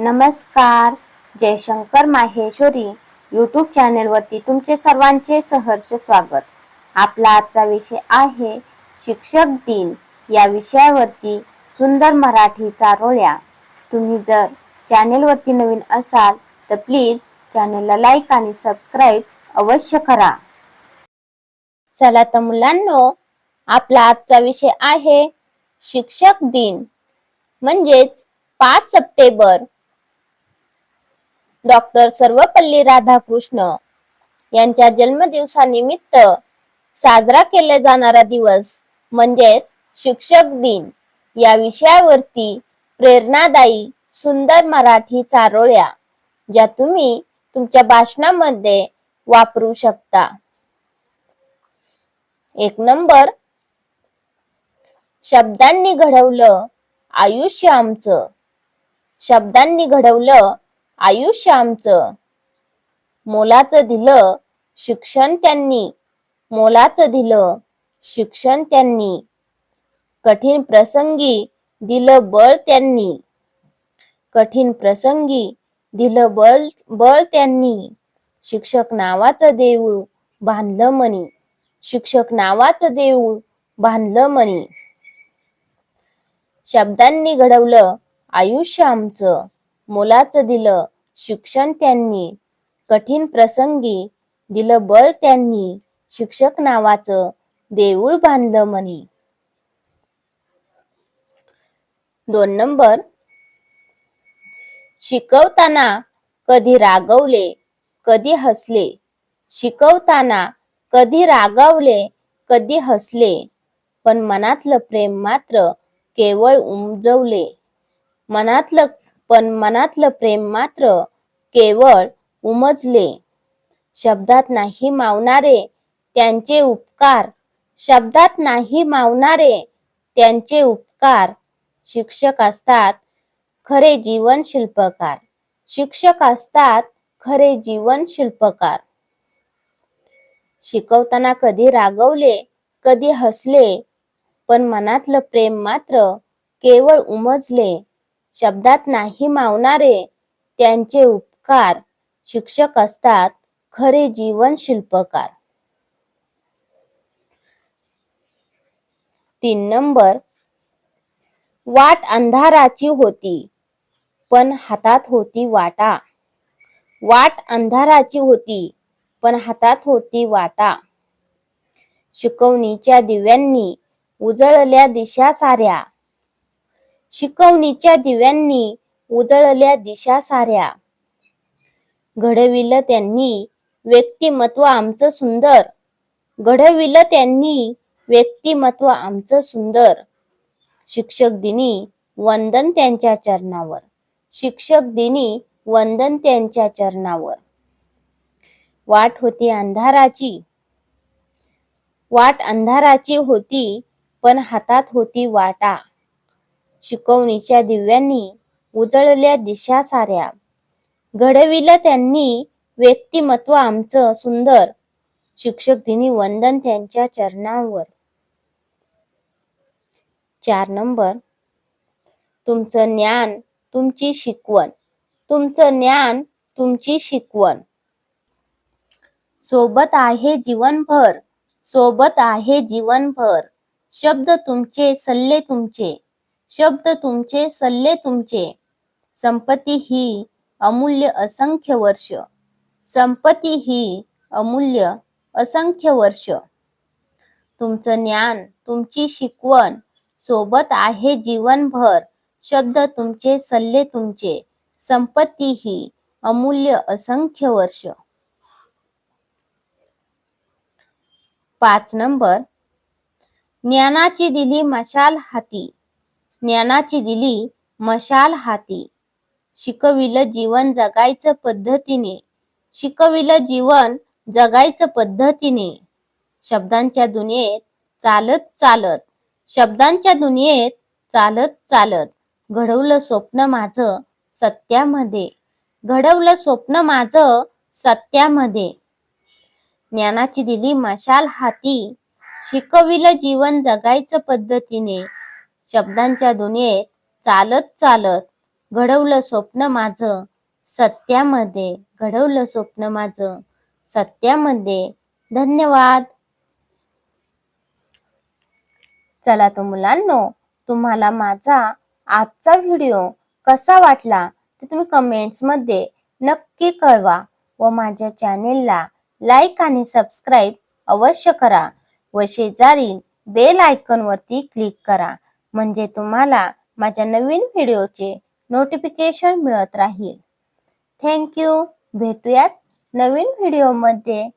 नमस्कार. जयशंकर माहेश्वरी. यूट्यूब चॅनेलवरती तुमचे सर्वांचे सहर्ष स्वागत. आपला आजचा विषय आहे शिक्षक दिन. या विषयावरती सुंदर मराठीचा रोळ्या. तुम्ही जर चॅनेलवरती नवीन असाल तर प्लीज चॅनेलला लाईक आणि सबस्क्राईब अवश्य करा. चला तर मुलांनो आपला आजचा विषय आहे शिक्षक दिन. म्हणजेच पाच सप्टेंबर डॉक्टर सर्वपल्ली राधाकृष्ण यांच्या जन्मदिवसानिमित्त साजरा केला जाणारा दिवस म्हणजेच शिक्षक दिन. या विषयावरती प्रेरणादायी सुंदर मराठी चारोळ्या ज्या तुम्ही तुमच्या भाषणामध्ये वापरू शकता. एक नंबर. शब्दांनी घडवलं आयुष्य आमचं. शब्दांनी घडवलं आयुष्य आमचं. मोलाचं दिलं शिक्षण त्यांनी. मोलाचं दिलं शिक्षण त्यांनी. कठीण प्रसंगी दिलं बळ त्यांनी. कठीण प्रसंगी दिलं बळ बळ त्यांनी. शिक्षक नावाचं देऊळ बांधलं मनी शिक्षक नावाचं देऊळ बांधलं मनी शब्दांनी घडवलं आयुष्य आमचं. मोलाचं दिलं शिक्षण त्यांनी. कठीण प्रसंगी दिलं बळ त्यांनी. शिक्षक नावाचं देऊळ बांधलं म्हणी. दोन नंबर. शिकवताना कधी रागवले कधी हसले. शिकवताना कधी रागावले कधी हसले. पण मनातलं प्रेम मात्र केवळ उमजवले. मनातलं पण मनातलं प्रेम मात्र केवळ उमजले. शब्दात नाही मावणारे त्यांचे उपकार. शब्दात नाही मावणारे त्यांचे उपकार. शिक्षक असतात खरे जीवन शिल्पकार. शिक्षक असतात खरे जीवन शिल्पकार. शिकवताना कधी रागवले कधी हसले पण मनातलं प्रेम मात्र केवळ उमजले. शब्दात नाही मावणारे त्यांचे उपकार शिक्षक असतात खरे जीवन शिल्पकार. तीन नंबर वाट अंधाराची होती पण हातात होती वाटा. वाट अंधाराची होती पण हातात होती वाटा. शिकवणीच्या दिव्यांनी उजळल्या दिशा साऱ्या शिकवणीच्या दिव्यांनी उजळल्या दिशा साऱ्या. घडविलं त्यांनी व्यक्तिमत्व आमचं सुंदर. घडविलं त्यांनी व्यक्तिमत्व आमचं सुंदर. शिक्षक दिनी वंदन त्यांच्या चरणावर. शिक्षक दिनी वंदन त्यांच्या चरणावर. वाट होती अंधाराची. वाट अंधाराची होती पण हातात होती वाटा. शिकवणीच्या दिव्यांनी उजळल्या दिशा साऱ्या. घडविलं त्यांनी व्यक्तिमत्व आमचं सुंदर. शिक्षक दिनी वंदन त्यांच्या चरणांवर. चार नंबर. तुमचं ज्ञान तुमची शिकवण. तुमचं ज्ञान तुमची शिकवण. सोबत आहे जीवनभर. सोबत आहे जीवनभर. शब्द तुमचे सल्ले तुमचे. शब्द तुमचे सल्ले तुमचे. संपत्ती ही अमूल्य असंख्य वर्ष. संपत्ती ही अमूल्य असंख्य वर्ष. तुमचं ज्ञान तुमची शिकवण सोबत आहे जीवनभर. शब्द तुमचे सल्ले तुमचे. संपत्ती ही अमूल्य असंख्य वर्ष. पाच नंबर. ज्ञानाची दिली मशाल हाती. ज्ञानाची दिली मशाल हाती. शिकविलं जीवन जगायचं पद्धतीने. शिकविलं जीवन जगायचं पद्धतीने. शब्दांच्या दुनियेत चालत चालत. शब्दांच्या दुनियेत चालत चालत. घडवलं स्वप्न माझं सत्यामध्ये. घडवलं स्वप्न माझं सत्यामध्ये. ज्ञानाची दिली मशाल हाती. शिकविलं जीवन जगायचं पद्धतीने. शब्दांच्या दुनियेत चालत चालत घडवलं स्वप्न माझं. सत्यामध्ये घडवलं स्वप्न माझं. सत्यामध्ये धन्यवाद. चला तो मुलांनो तुम्हाला माझा आजचा व्हिडिओ कसा वाटला ते तुम्ही कमेंट्समध्ये नक्की कळवा व माझ्या चॅनेलला लाईक आणि सबस्क्राईब अवश्य करा व शेजारी बेल आयकॉन वरती क्लिक करा. म्हणजे तुम्हाला माझ्या नवीन व्हिडिओचे नोटिफिकेशन मिळत राहील. थँक्यू भेटूयात नवीन व्हिडिओमध्ये.